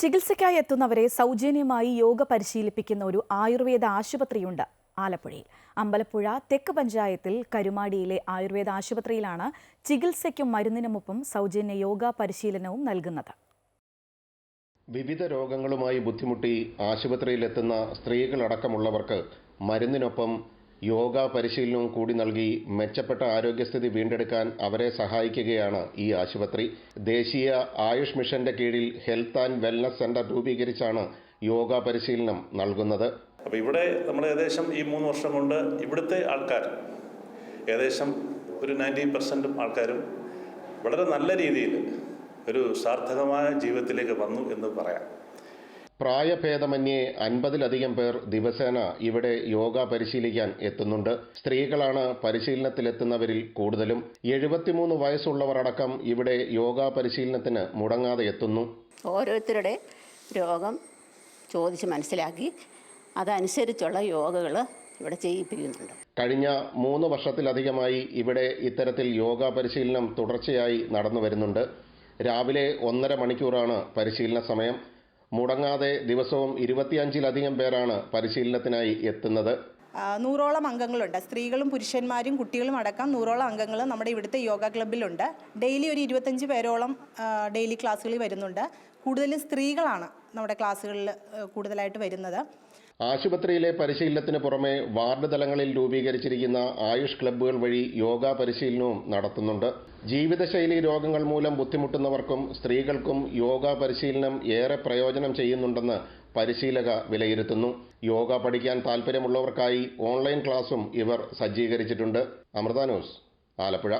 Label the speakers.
Speaker 1: ചികിത്സയ്ക്കായി എത്തുന്നവരെ സൗജന്യമായി യോഗ പരിശീലിപ്പിക്കുന്ന ഒരു ആയുർവേദ ആശുപത്രിയുണ്ട് ആലപ്പുഴയിൽ. അമ്പലപ്പുഴ തെക്ക് പഞ്ചായത്തിൽ കരുമാടിയിലെ ആയുർവേദ ആശുപത്രിയിലാണ് ചികിത്സയ്ക്കും മരുന്നിനുമൊപ്പം സൗജന്യ യോഗ പരിശീലനവും നൽകുന്നത്.
Speaker 2: വിവിധ രോഗങ്ങളുമായി ബുദ്ധിമുട്ടി ആശുപത്രിയിലെത്തുന്ന സ്ത്രീകളടക്കമുള്ളവർക്ക് മരുന്നിനൊപ്പം യോഗ പരിശീലനവും കൂടി നൽകി മെച്ചപ്പെട്ട ആരോഗ്യസ്ഥിതി വീണ്ടെടുക്കാൻ അവരെ സഹായിക്കുകയാണ് ഈ ആശുപത്രി. ദേശീയ ആയുഷ് മിഷന്റെ കീഴിൽ ഹെൽത്ത് ആൻഡ് വെൽനസ് സെന്റർ രൂപീകരിച്ചാണ് യോഗ പരിശീലനം നൽകുന്നത്.
Speaker 3: അപ്പോൾ ഇവിടെ നമ്മൾ ഏകദേശം ഈ മൂന്ന് വർഷം കൊണ്ട് ഇവിടുത്തെ ആൾക്കാർ ഏകദേശം ഒരു നയന്റി പെർസെന്റും ആൾക്കാരും വളരെ നല്ല രീതിയിൽ ഒരു സാർത്ഥകമായ ജീവിതത്തിലേക്ക് വന്നു എന്ന് പറയാം.
Speaker 2: പ്രായഭേദമന്യേ അൻപതിലധികം പേർ ദിവസേന ഇവിടെ യോഗ പരിശീലിക്കാൻ എത്തുന്നുണ്ട്. സ്ത്രീകളാണ് പരിശീലനത്തിലെത്തുന്നവരിൽ കൂടുതലും. എഴുപത്തിമൂന്ന് വയസ്സുള്ളവരടക്കം ഇവിടെ യോഗ പരിശീലനത്തിന് മുടങ്ങാതെ എത്തുന്നു.
Speaker 4: ഓരോരുത്തരുടെ രോഗം ചോദിച്ച് മനസ്സിലാക്കി അതനുസരിച്ചുള്ള യോഗകൾ ഇവിടെ ചെയ്യിപ്പിക്കുന്നുണ്ട്.
Speaker 2: കഴിഞ്ഞ മൂന്ന് വർഷത്തിലധികമായി ഇവിടെ ഇത്തരത്തിൽ യോഗ പരിശീലനം തുടർച്ചയായി നടന്നു വരുന്നുണ്ട് രാവിലെ ഒന്നര മണിക്കൂറാണ് പരിശീലന സമയം. മുടങ്ങാതെ ദിവസവും ഇരുപത്തിയഞ്ചിലധികം പേരാണ് പരിശീലനത്തിനായി എത്തുന്നത്.
Speaker 5: നൂറോളം അംഗങ്ങളുണ്ട്. സ്ത്രീകളും പുരുഷന്മാരും കുട്ടികളും അടക്കം നൂറോളം അംഗങ്ങൾ നമ്മുടെ ഇവിടുത്തെ യോഗ ക്ലബ്ബിലുണ്ട്. ഡെയിലി ഒരു ഇരുപത്തഞ്ച് പേരോളം ഡെയിലി ക്ലാസ്സുകളിൽ വരുന്നുണ്ട്. കൂടുതലും സ്ത്രീകളാണ് നമ്മുടെ ക്ലാസ്സുകളിൽ കൂടുതലായിട്ട് വരുന്നത്.
Speaker 2: ആശുപത്രിയിലെ പരിശീലനത്തിന് പുറമെ വാർഡ് തലങ്ങളിൽ രൂപീകരിച്ചിരിക്കുന്ന ആയുഷ് ക്ലബ്ബുകൾ വഴി യോഗ പരിശീലനവും നടത്തുന്നുണ്ട്. ജീവിതശൈലി രോഗങ്ങൾ മൂലം ബുദ്ധിമുട്ടുന്നവർക്കും സ്ത്രീകൾക്കും യോഗ പരിശീലനം ഏറെ പ്രയോജനം ചെയ്യുന്നുണ്ടെന്ന് പരിശീലക വിലയിരുത്തുന്നു. യോഗ പഠിക്കാൻ താൽപ്പര്യമുള്ളവർക്കായി ഓൺലൈൻ ക്ലാസും ഇവർ സജ്ജീകരിച്ചിട്ടുണ്ട്. അമൃത ന്യൂസ് ആലപ്പുഴ.